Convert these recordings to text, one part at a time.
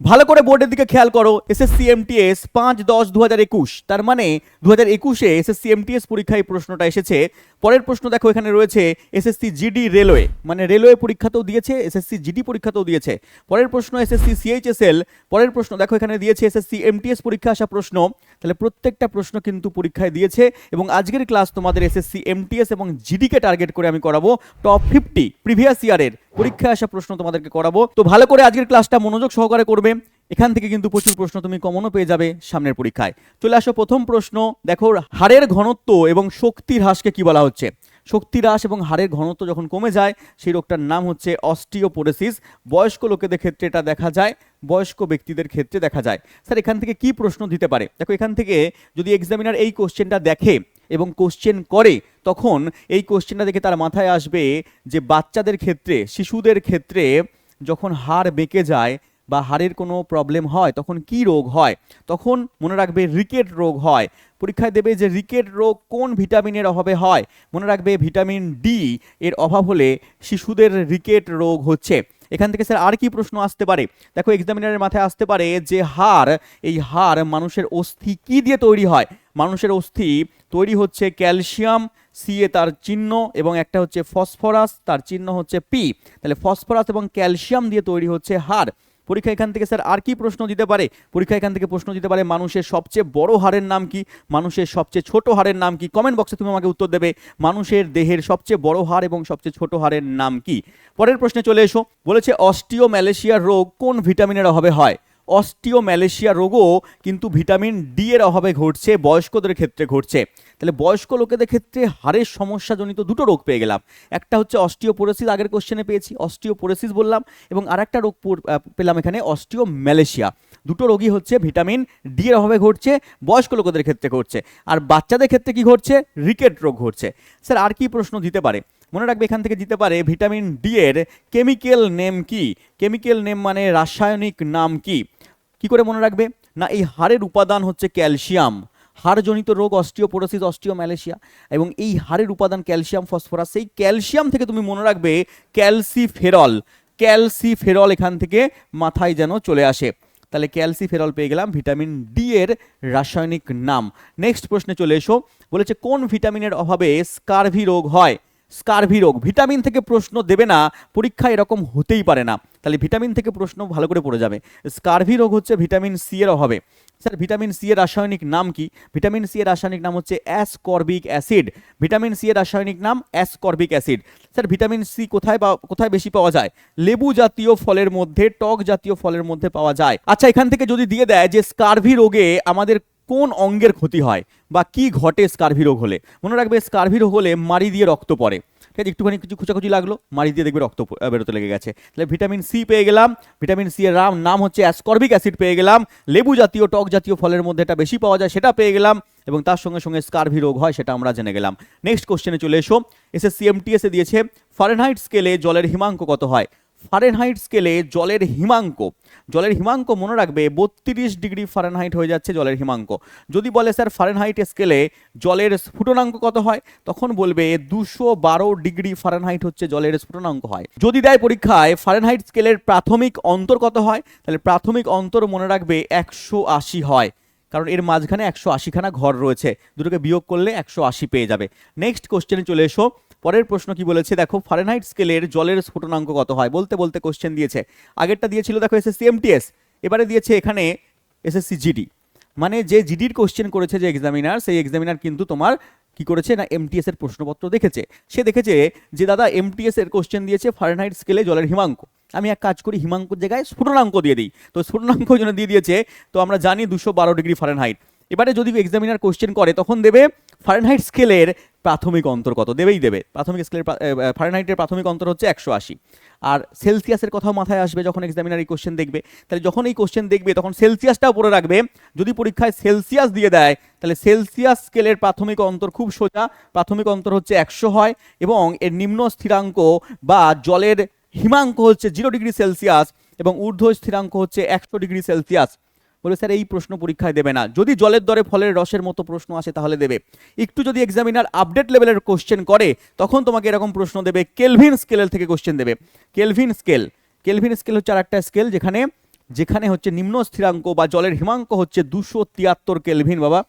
ভালো করে বোর্ডের দিকে খেয়াল করো এস এসএসসি এমটিএস পাঁচ দশ দু হাজার একুশ। তার মানে দু হাজার একুশে এসএসসি এমটিএস পরীক্ষায় প্রশ্নটা এসেছে। পরের প্রশ্ন দেখো, এখানে রয়েছে এসএসসি জিডি রেলওয়ে। মানে রেলওয়ে পরীক্ষাতেও দিয়েছে এসএসসি জিডি পরীক্ষাতেও দিয়েছে। পরের প্রশ্ন এসএসসি সিএইচএসএল পরের প্রশ্ন দেখো, এখানে দিয়েছে এসএসসি এমটিএস পরীক্ষা আসা প্রশ্ন। তাহলে প্রত্যেকটা প্রশ্ন কিন্তু পরীক্ষায় দিয়েছে এবং আজকের ক্লাস তোমাদের এসএসসি এমটিএস এবং জিডিকে টার্গেট করে আমি করাবো টপ ফিফটি প্রিভিয়াস ইয়ারের পরীক্ষায় আসা প্রশ্ন তোমাদেরকে করাবো। তো ভালো করে আজকের ক্লাসটা মনোযোগ সহকারে করবে। এখান থেকে কিন্তু প্রচুর প্রশ্ন তুমি কমনও পেয়ে যাবে সামনের পরীক্ষায়। চলে আসো প্রথম প্রশ্ন। দেখো, হাড়ের ঘনত্ব এবং শক্তির হ্রাসকে কি বলা হচ্ছে? শক্তি হ্রাস এবং হাড়ের ঘনত্ব যখন কমে যায়, সেই রোগটার নাম হচ্ছে অস্টিওপোরেসিস বয়স্ক লোকেদের ক্ষেত্রে এটা দেখা যায়, বয়স্ক ব্যক্তিদের ক্ষেত্রে দেখা যায়। স্যার, এখান থেকে কি প্রশ্ন দিতে পারে? দেখো, এখান থেকে যদি এক্সামিনার এই কোশ্চেনটা দেখে এবং কোশ্চেন করে, তখন এই কোশ্চেনটা দেখে তার মাথায় আসবে যে বাচ্চাদের ক্ষেত্রে, শিশুদের ক্ষেত্রে যখন হাড় বেঁকে যায় বা হাড়ের কোনো প্রবলেম হয়, তখন কি রোগ হয়? তখন মনে রাখবে রিকেট রোগ হয়। পরীক্ষায় দেবে যে রিকেট রোগ কোন ভিটামিনের অভাবে হয়। মনে রাখবে ভিটামিন ডি এর অভাব হলে শিশুদের রিকেট রোগ হচ্ছে। এখান থেকে স্যার আর কি প্রশ্ন আসতে পারে? দেখো এক্সামিনারের মাথায় আসতে পারে যে হাড়, এই হাড় মানুষের অস্থি কি দিয়ে তৈরি হয়? মানুষের অস্থি তৈরি হচ্ছে ক্যালসিয়াম সিএ তার চিহ্ন এবং একটা হচ্ছে ফসফরাস তার চিহ্ন হচ্ছে পি তাহলে ফসফরাস এবং ক্যালসিয়াম দিয়ে তৈরি হচ্ছে হাড়। পরীক্ষা এখান থেকে স্যার আর কি প্রশ্ন দিতে পারে? পরীক্ষা এখান থেকে প্রশ্ন দিতে পারে মানুষের সবচেয়ে বড় হারের নাম কি? মানুষের সবচেয়ে ছোট হারের নাম কি? কমেন্ট বক্সে তুমি আমাকে উত্তর দেবে মানুষের দেহের সবচেয়ে বড় হার এবং সবচেয়ে ছোট হারের নাম কি? পরের প্রশ্নে চলে এসো। বলেছে অস্টিও ম্যালেশিয়ার রোগ কোন ভিটামিনের অভাবে হয়? অস্টিও ম্যালেশিয়া রোগও কিন্তু ভিটামিন ডি এর অভাবে ঘটছে, বয়স্কদের ক্ষেত্রে ঘটছে। তাহলে বয়স্ক লোকেদের ক্ষেত্রে হাড়ের সমস্যাজনিত দুটো রোগ পেয়ে গেলাম। একটা হচ্ছে অস্টিওপোরোসিস, আগের কোশ্চেনে পেয়েছি, অস্টিওপোরোসিস বললাম, এবং আরেকটা রোগ পেলাম এখানে অস্টিও ম্যালেশিয়া দুটো রোগই হচ্ছে ভিটামিন ডি এর অভাবে ঘটছে, বয়স্ক লোকেদের ক্ষেত্রে ঘটছে। আর বাচ্চাদের ক্ষেত্রে কি ঘটছে? রিকেট রোগ ঘটছে। স্যার, আর কি প্রশ্ন দিতে পারে? মনে রাখবে এখান থেকে দিতে পারে, ভিটামিন ডি এর কেমিক্যাল নেম কি? কেমিক্যাল নেম মানে রাসায়নিক নাম কি? কি করে মনে রাখবে? না, এই হাড়ের উপাদান হচ্ছে ক্যালসিয়াম। হাড়জনিত রোগ, অস্টিওপোরোসিস, অস্টিওম্যালেশিয়া এবং এই হাড়ের উপাদান ক্যালসিয়াম, ফসফরাস, সেই ক্যালসিয়াম থেকে তুমি মনে রাখবে ক্যালসিফেরল। ক্যালসিফেরল এখান থেকে মাথায় যেন চলে আসে। তাহলে ক্যালসিফেরল পেয়ে গেলাম ভিটামিন ডি এর রাসায়নিক নাম। নেক্সট প্রশ্নে চলে এসো। বলেছে, কোন ভিটামিনের অভাবে স্কারভি রোগ হয়? স্কারভি রোগ। ভিটামিন থেকে প্রশ্ন দেবে না, পরীক্ষা এরকম হতেই পারে না। তাহলে ভিটামিন থেকে প্রশ্ন ভালো করে পড়ে যাবে। স্কারভি রোগ হচ্ছে ভিটামিন সি এর অভাবে। স্যার, ভিটামিন সি এর রাসায়নিক নাম কি? ভিটামিন সি এর রাসায়নিক নাম হচ্ছে অ্যাসকর্বিক অ্যাসিড। ভিটামিন সি এর রাসায়নিক নাম ascorbic acid. Sir, vitamin C কোথায় বা কোথায় বেশি পাওয়া যায়? লেবু জাতীয় ফলের মধ্যে, টক জাতীয় ফলের মধ্যে পাওয়া যায়। আচ্ছা এখান থেকে যদি দিয়ে দেয় যে স্কারভি রোগে আমাদের কোন অঙ্গের ক্ষতি হয় বা কি ঘটে স্কারভি রোগ হলে? মনে রাখবে, স্কারভি রোগ হলে মারি দিয়ে রক্ত পড়ে। ঠিক আছে? একটুখানি কিছু খুচাখুচি লাগল মারি দিয়ে দেখবে রক্ত বেরোতে লেগে গেছে। তাহলে ভিটামিন সি পেয়ে গেলাম। ভিটামিন সি এর নাম হচ্ছে অ্যাসকর্বিক অ্যাসিড পেয়ে গেলাম। লেবু জাতীয়, টক জাতীয় ফলের মধ্যে এটা বেশি পাওয়া যায়, সেটা পেয়ে গেলাম। এবং তার সঙ্গে সঙ্গে স্কারভি রোগ হয়, সেটা আমরা জেনে গেলাম। নেক্সট কোশ্চেনে চলে এসো। এসএসসি এমটিএসে দিয়েছে ফারেনহাইট স্কেলে জলের হিমাঙ্ক কত হয়? ফারেনহাইট স্কেলে জলের হিমাঙ্ক। জলের হিমাঙ্ক মনে রাখবে বত্রিশ ডিগ্রি ফারেনহাইট হয়ে যাচ্ছে জলের হিমাঙ্ক। যদি বলে স্যার ফারেনহাইট স্কেলে জলের স্ফুটনাঙ্ক কত হয়? তখন বলবে দুশো বারো ডিগ্রি ফারেনহাইট হচ্ছে জলের স্ফুটনাঙ্ক হয়। যদি দেয় পরীক্ষায় ফারেনহাইট স্কেলের প্রাথমিক অন্তর কত হয়? তাহলে প্রাথমিক অন্তর মনে রাখবে একশো আশি হয়। কারণ এর মাঝখানে একশো আশিখানা ঘর রয়েছে। দুটোকে বিয়োগ করলে একশো আশি পেয়ে যাবে। নেক্সট কোশ্চেনে চলে এসো। পরের প্রশ্ন কি বলেছে? দেখো ফারেনহাইট স্কেলের জলের স্ফুটনাঙ্ক কত হয়? বলতে বলতে কোশ্চেন দিয়েছে। আগেরটা দিয়েছিল, দেখো এসএসসি এমটিএস এবারে দিয়েছে এখানে এসএসসি জিডি মানে যে জিডির কোশ্চেন করেছে যে এক্সামিনার সেই এক্সামিনার কিন্তু তোমার কি করেছে না এমটিএস এর প্রশ্নপত্র দেখেছে। সে দেখেছে যে, দাদা এমটিএস এর কোশ্চেন দিয়েছে ফারেনহাইট স্কেলে জলের হিমাঙ্ক। আমি এক কাজ করি হিমাঙ্কর জায়গায় স্ফুটনাঙ্ক দিয়ে দিই। তো স্ফুটনাঙ্ক জন্য দিয়ে দিয়েছে, তো আমরা জানি দুশো বারো ডিগ্রি ফারেনহাইট এবারে যদি এক্সামিনার কোশ্চেন করে, তখন দেবে ফারেনহাইট স্কেলের প্রাথমিক অন্তর কত? দেবেই দেবে। প্রাথমিক স্কেলের প্রা- ফারেনহাইটের প্রাথমিক অন্তর হচ্ছে একশো আশি। আর সেলসিয়াসের কথাও মাথায় আসবে যখন এক্সামিনার এই কোশ্চেন দেখবে। তাহলে যখন এই কোশ্চেন দেখবে, তখন সেলসিয়াসটাও পড়ে রাখবে। যদি পরীক্ষায় সেলসিয়াস দিয়ে দেয়, তাহলে সেলসিয়াস স্কেলের প্রাথমিক অন্তর খুব সোজা। প্রাথমিক অন্তর হচ্ছে একশো হয় এবং এর নিম্ন স্থিরাঙ্ক বা জলের হিমাঙ্ক হচ্ছে জিরো ডিগ্রি সেলসিয়াস এবং ঊর্ধ্ব স্থিরাঙ্ক হচ্ছে একশো ডিগ্রি সেলসিয়াস। বলে, স্যার, এই প্রশ্ন পরীক্ষায় দেবে না। যদি জলের দরে ফলের রসের মতো প্রশ্ন আসে তাহলে দেবে। একটু যদি এক্সামিনার আপডেট লেভেলের কোশ্চেন করে, তখন তোমাকে এরকম প্রশ্ন দেবে কেলভিন স্কেলের থেকে কোশ্চেন দেবে। কেলভিন স্কেল কেলভিন স্কেল হচ্ছে আর একটা স্কেল যেখানে যেখানে হচ্ছে নিম্ন স্থিরাঙ্ক বা জলের হিমাঙ্ক হচ্ছে দুশো তিয়াত্তর কেলভিন বাবা।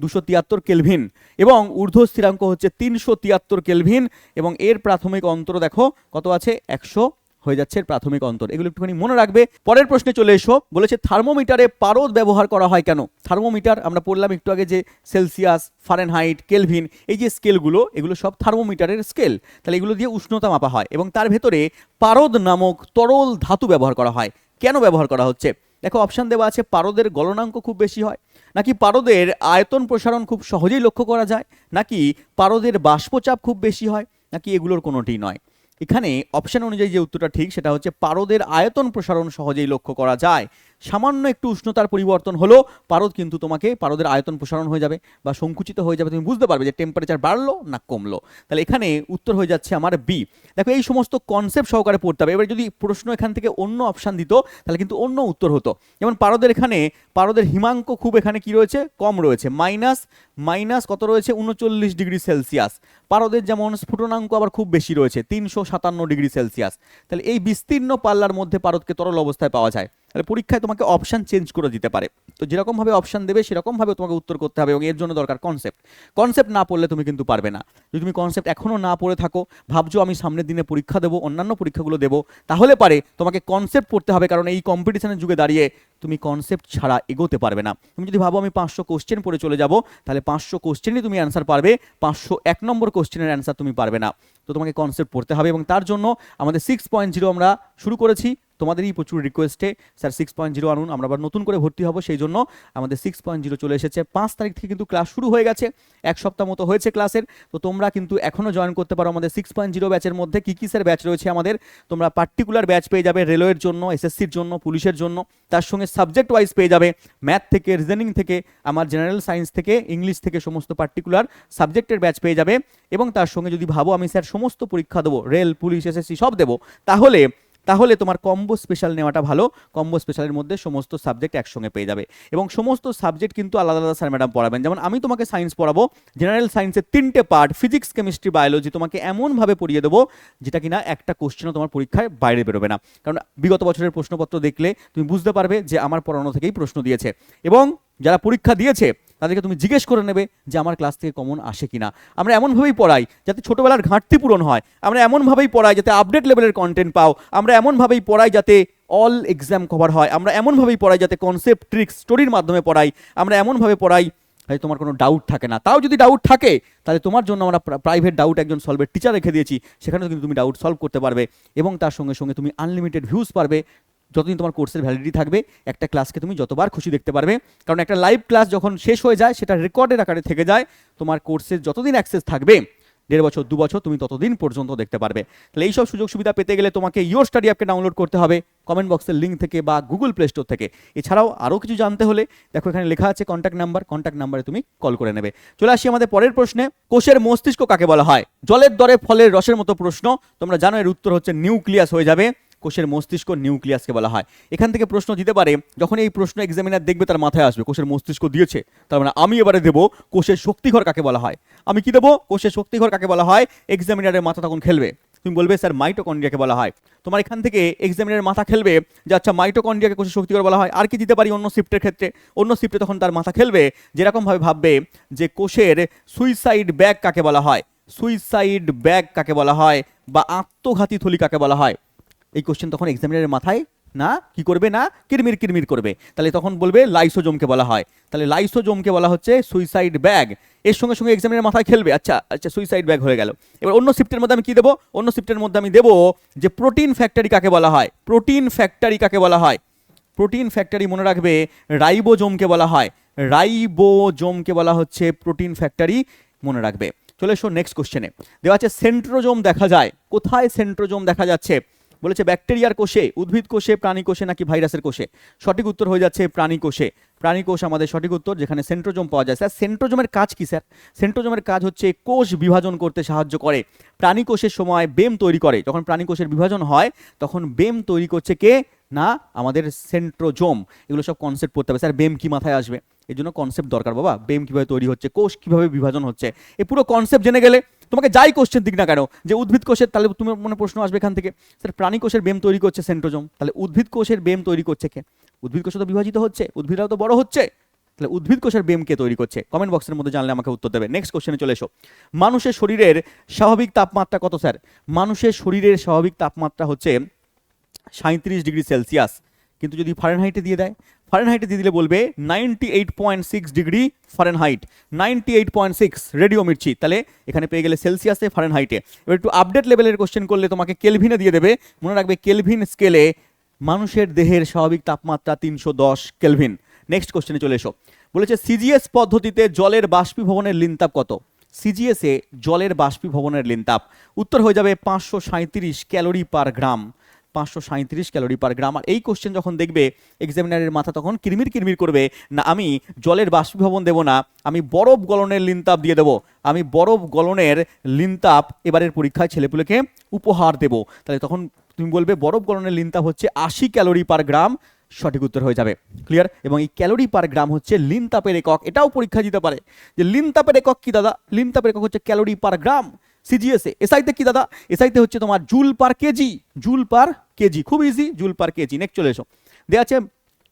দুশো তিয়াত্তর কেলভিন এবং ঊর্ধ্ব স্থিরাঙ্ক হচ্ছে তিনশো তিয়াত্তর কেলভিন এবং এর প্রাথমিক অন্তর দেখো, কত আছে? একশো হয়ে যাচ্ছে প্রাথমিক অন্তর। এগুলো একটুখানি মনে রাখবে। পরের প্রশ্নে চলে এসো। বলেছে, থার্মোমিটারে পারদ ব্যবহার করা হয় কেন? থার্মোমিটার, আমরা পড়লাম একটু আগে যে সেলসিয়াস, ফারেনহাইট, কেলভিন, এই যে স্কেলগুলো, এগুলো সব থার্মোমিটারের স্কেল। তাহলে এগুলো দিয়ে উষ্ণতা মাপা হয় এবং তার ভেতরে পারদ নামক তরল ধাতু ব্যবহার করা হয়। কেন ব্যবহার করা হচ্ছে? দেখো, অপশান দেওয়া আছে, পারদের গলনাঙ্ক খুব বেশি হয়। নাকি পারদের আয়তন প্রসারণ খুব সহজেই লক্ষ্য করা যায়? নাকি পারদের বাষ্পচাপ খুব বেশি হয়? নাকি এগুলোর কোনোটি নয়? এখানে অপশন অনুযায়ী যে উত্তরটা ঠিক, সেটা হচ্ছে পারদের আয়তন প্রসারণ সহজেই লক্ষ্য করা যায়। সামান্য একটু উষ্ণতার পরিবর্তন হলো পারদ কিন্তু তোমাকে পারদের আয়তন প্রসারণ হয়ে যাবে বা সংকুচিত হয়ে যাবে। তুমি বুঝতে পারবে যে টেম্পারেচার বাড়লো না কমলো। তাহলে এখানে উত্তর হয়ে যাচ্ছে আমার বি দেখো, এই সমস্ত কনসেপ্ট সহকারে পড়তে হবে। এবার যদি প্রশ্ন এখান থেকে অন্য অপশান দিত, তাহলে কিন্তু অন্য উত্তর হতো। যেমন পারদের এখানে, পারদের হিমাঙ্ক খুব এখানে কি রয়েছে? কম রয়েছে। মাইনাস মাইনাস কত রয়েছে? উনচল্লিশ ডিগ্রি সেলসিয়াস। পারদের যেমন স্ফুটনাঙ্ক আবার খুব বেশি রয়েছে, তিনশো সাতান্ন ডিগ্রি সেলসিয়াস। তাহলে এই বিস্তীর্ণ পাল্লার মধ্যে পারদকে তরল অবস্থায় পাওয়া যায়। তাহলে পরীক্ষায় তোমাকে অপশান চেঞ্জ করে দিতে পারে। তো যেরকমভাবে অপশান দেবে সেরকমভাবে তোমাকে উত্তর করতে হবে এবং এর জন্য দরকার কনসেপ্ট কনসেপ্ট না পড়লে তুমি কিন্তু পারবে না। যদি তুমি কনসেপ্ট এখনও না পড়ে থাকো, ভাবছ আমি সামনের দিনে পরীক্ষা দেবো, অন্যান্য পরীক্ষাগুলো দেবো, তাহলে পারে তোমাকে কনসেপ্ট পড়তে হবে কারণ এই কম্পিটিশনের যুগে দাঁড়িয়ে তুমি কনসেপ্ট ছাড়া এগোতে পারবে না। তুমি যদি ভাবো আমি পাঁচশো কোশ্চেন পড়ে চলে যাব, তাহলে পাঁচশো কোশ্চেনই তুমি অ্যান্সার পারবে, পাঁচশো এক নম্বর কোশ্চেনের অ্যান্সার তুমি পারবে না। তো তোমাকে কনসেপ্ট পড়তে হবে এবং তার জন্য আমাদের সিক্স পয়েন্ট জিরো আমরা শুরু করেছি। তোমাদেরই প্রচুর রিকোয়েস্টে স্যার সিক্স পয়েন্ট জিরো আনুন, আমরা আবার নতুন করে ভর্তি হব, সেই জন্য আমাদের সিক্স পয়েন্ট জিরো চলে এসেছে। পাঁচ তারিখ থেকে কিন্তু ক্লাস শুরু হয়ে গেছে, এক সপ্তাহ মতো হয়েছে ক্লাসের তো তোমরা কিন্তু এখনও জয়েন করতে পারো আমাদের সিক্স পয়েন্ট জিরো ব্যাচের মধ্যে। কী কী স্যার ব্যাচ রয়েছে আমাদের? তোমরা পার্টিকুলার ব্যাচ পেয়ে যাবে রেলওয়ের জন্য এসএসসির জন্য, পুলিশের জন্য। তার সঙ্গে সাবজেক্ট ওয়াইজ পেয়ে যাবে ম্যাথ থেকে রিজনিং থেকে, আমার জেনারেল সায়েন্স থেকে ইংলিশ থেকে সমস্ত পার্টিকুলার সাবজেক্টের ব্যাচ পেয়ে যাবে। এবং তার সঙ্গে যদি ভাবো আমি স্যার সমস্ত পরীক্ষা দেবো রেল পুলিশ এসএসসি সব দেবো, তাহলে তাহলে তোমার কম্বো স্পেশাল নেওয়াটা ভালো। কম্বো স্পেশালের মধ্যে সমস্ত সাবজেক্ট একসঙ্গে পেয়ে যাবে। এবং সমস্ত সাবজেক্ট কিন্তু আলাদা আলাদা স্যার ম্যাডাম পড়াবেন। যেমন আমি তোমাকে সায়েন্স পড়াবো জেনারেল সায়েন্সের তিনটে পার্ট ফিজিক্স কেমিস্ট্রি বায়োলজি তোমাকে এমনভাবে পড়িয়ে দেবো, যেটা কিনা একটা কোশ্চেনও তোমার পরীক্ষায় বাইরে বেরোবে না। কারণ বিগত বছরের প্রশ্নপত্র দেখলে তুমি বুঝতে পারবে যে আমার পড়ানো থেকেই প্রশ্ন দিয়েছে। এবং যারা পরীক্ষা দিয়েছে তাদেরকে তুমি জিজ্ঞেস করে নেবে যে আমার ক্লাস থেকে কমন আসে কিনা। আমরা এমনভাবেই পড়াই যাতে ছোটোবেলার ঘাটতি পূরণ হয়। আমরা এমনভাবেই পড়াই যাতে আপডেট লেভেলের কন্টেন্ট পাও। আমরা এমনভাবেই পড়াই যাতে অল এক্সাম কভার হয়। আমরা এমনভাবেই পড়াই যাতে কনসেপ্ট ট্রিক্স স্টোরির মাধ্যমে পড়াই। আমরা এমনভাবে পড়াই তাই তোমার কোনো ডাউট থাকে না। তাও যদি ডাউট থাকে, তাহলে তোমার জন্য আমরা প্রাইভেট ডাউট একজন সলভের টিচার রেখে দিয়েছি। সেখানেও কিন্তু তুমি ডাউট সলভ করতে পারবে এবং তার সঙ্গে সঙ্গে তুমি আনলিমিটেড ভিউজ পারবে। যতদিন তোমার কোর্সের ভ্যালিডিটি থাকবে, একটা ক্লাসকে তুমি যতবার খুশি দেখতে পারবে। কারণ একটা লাইভ ক্লাস যখন শেষ হয়ে যায়, সেটা রেকর্ডের আকারে থেকে যায়, তোমার কোর্সের যতদিন অ্যাক্সেস থাকবে, দেড় বছর, দু বছর, তুমি ততদিন পর্যন্ত দেখতে পারবে। তাহলে এইসব সুযোগ সুবিধা পেতে গেলে তোমাকে ইয়োর স্টাডি অ্যাপকে ডাউনলোড করতে হবে কমেন্ট বক্সের লিঙ্ক থেকে বা গুগল প্লে স্টোর থেকে। এছাড়াও আরও কিছু জানতে হলে, দেখো এখানে লেখা আছে কন্ট্যাক্ট নাম্বার কন্ট্যাক্ট নাম্বারে তুমি কল করে নেবে। চলে আসি আমাদের পরের প্রশ্নে, কোষের মস্তিষ্ক কাকে বলা হয়? জলের দরে ফলের রসের মতো প্রশ্ন, তোমরা জানো এর উত্তর হচ্ছে নিউক্লিয়াস হয়ে যাবে। কোষের মস্তিষ্ক নিউক্লিয়াসকে বলা হয়। এখান থেকে প্রশ্ন দিতে পারে, যখন এই প্রশ্ন এক্সামিনার দেখবে তার মাথায় আসবে, কোষের মস্তিষ্ক দিয়েছে। তার মানে আমি এবারে দেবো কোষের শক্তিঘর কাকে বলা হয়। আমি কি দেবো? কোষের শক্তিঘর কাকে বলা হয়? এক্সামিনারের মাথা তখন খেলবে। তুমি বলবে, স্যার মাইটোকন্ড্রিয়াকে বলা হয়। তোমার এখান থেকে এক্সামিনারের মাথা খেলবে যে আচ্ছা মাইটোকন্ড্রিয়াকে কোষের শক্তিঘর বলা হয়। আর কি দিতে পারি অন্য শিফটের ক্ষেত্রে? অন্য শিফটে তখন তার মাথা খেলবে, যেরকমভাবে ভাববে যে, কোষের সুইসাইড ব্যাগ কাকে বলা হয়? সুইসাইড ব্যাগ কাকে বলা হয়? বা আত্মঘাতী থলি কাকে বলা হয়? এই কোশ্চেন তখন এক্সামিনারের মাথায়, না, কি করবে? না, কিরমির কিরমির করবে। তাহলে তখন বলবে, লাইসোজোমকে বলা হয়। তাহলে লাইসোজোমকে বলা হচ্ছে সুইসাইড ব্যাগ এর সঙ্গে সঙ্গে এক্সামিনের মাথায় খেলবে। আচ্ছা আচ্ছা সুইসাইড ব্যাগ হয়ে গেল। এবার অন্য শিফটের মধ্যে আমি কি দেবো? অন্য শিফটের মধ্যে আমি দেবো যে প্রোটিন ফ্যাক্টরি কাকে বলা হয়? প্রোটিন ফ্যাক্টরি কাকে বলা হয়? প্রোটিন ফ্যাক্টরি মনে রাখবে রাইবোজোমকে বলা হয়। রাইবোজোমকে বলা হচ্ছে প্রোটিন ফ্যাক্টরি মনে রাখবে। চলে এসো নেক্সট কোশ্চেনে দেওয়া আছে সেন্ট্রোজোম দেখা যায়। কোথায় সেন্ট্রোজোম দেখা যাচ্ছে? বলেছে, ব্যাকটেরিয়ার কোষে, উদ্ভিদ কোষে, প্রাণী কোষে নাকি ভাইরাসের কোষে? সঠিক উত্তর হয়ে যাচ্ছে প্রাণী কোষে। প্রাণী কোষ আমাদের সঠিক উত্তর, যেখানে সেন্ট্রোজোম পাওয়া যায়। স্যার, সেন্ট্রোজোমের কাজ কি, স্যার? সেন্ট্রোজোমের কাজ হচ্ছে কোষ বিভাজন করতে সাহায্য করে। প্রাণী কোষের সময় বেম তৈরি করে। যখন প্রাণী কোষের বিভাজন হয়, তখন বেম তৈরি করছে কে? না, আমাদের সেন্ট্রোজোম। এগুলো সব কনসেপ্ট পড়তে হবে। স্যার, বেম কি মাথায় আসবে? এই জন্য কনসেপ্ট দরকার, বাবা। বেম কীভাবে তৈরি হচ্ছে, কোষ কীভাবে বিভাজন হচ্ছে এই পুরো কনসেপ্ট জেনে গেলে তোমাকে যাই কোশ্চেন দিক না কেন, যে উদ্ভিদ কোষের, তাহলে তোমার মনে প্রশ্ন আসবে এখান থেকে, স্যার, প্রাণী কোষের বেম তৈরি করছে সেন্ট্রোজোম তাহলে উদ্ভিদ কোষের বেম তৈরি করছে কে? উদ্ভিদ কোষ তো বিভাজিত হচ্ছে, উদ্ভিদরাও তো বড় হচ্ছে, তাহলে উদ্ভিদ কোষের বেম কে তৈরি করছে? কমেন্ট বক্সের মধ্যে জানলে আমাকে উত্তর দেবে। নেক্সট কোশ্চেনে চলে এসো। মানুষের শরীরের স্বাভাবিক তাপমাত্রা কত, স্যার? মানুষের শরীরের স্বাভাবিক তাপমাত্রা হচ্ছে সাঁত্রিশ ডিগ্রি সেলসিয়াস, কিন্তু যদি ফারেনহাইটে দিয়ে দেয় ফারেনহাইটে দিয়ে দিলে বলবে ninety eight point six degree Fahrenheit ninety eight point six radio Mirchi. তাহলে এখানে পেয়ে গেলে সেলসিয়াসে ফারেনহাইটে এবার একটু আপডেট লেভেলের কোশ্চেন করলে তোমাকে কেলভিনে দিয়ে দেবে। মনে রাখবে কেলভিন স্কেলে মানুষের দেহের স্বাভাবিক তাপমাত্রা তিনশো দশ কেলভিন নেক্সট কোশ্চেনে চলে এসো। বলেছে সিজিএস পদ্ধতিতে জলের বাষ্পীভবনের লিনতাপ কত? সিজিএসে জলের বাষ্পীভবনের লিনতাপ। উত্তর হয়ে যাবে পাঁচশো সাঁত্রিশ ক্যালোরি পার গ্রাম। পাঁচশো সাঁত্রিশ ক্যালোরি পার গ্রাম। আর এই কোশ্চেন যখন দেখবে এক্সামিনারের মাথা তখন কিরমির কিরমির করবে, না, আমি জলের বাষ্পীভবন দেবো না, আমি বরফ গলনের লিনতাপ দিয়ে দেবো। আমি বরফ গলনের লিনতাপ এবারের পরীক্ষায় ছেলেপুলেকে উপহার দেবো। তাহলে তখন তুমি বলবে, বরফ গলনের লিনতাপ হচ্ছে আশি ক্যালোরি পার গ্রাম। সঠিক উত্তর হয়ে যাবে। ক্লিয়ার এবং এই ক্যালোরি পার গ্রাম হচ্ছে লিন তাপের একক। এটাও পরীক্ষা দিতে পারে। যে লিন তাপের একক কি, দাদা? লিন তাপের একক হচ্ছে ক্যালোরি পার গ্রাম। সিজিএসএ এসআইতে কি, দাদা? এসআইতে হচ্ছে তোমার joule per KG, joule per KG. খুব easy joule per KG. Next চলে এসো। দেওয়া আছে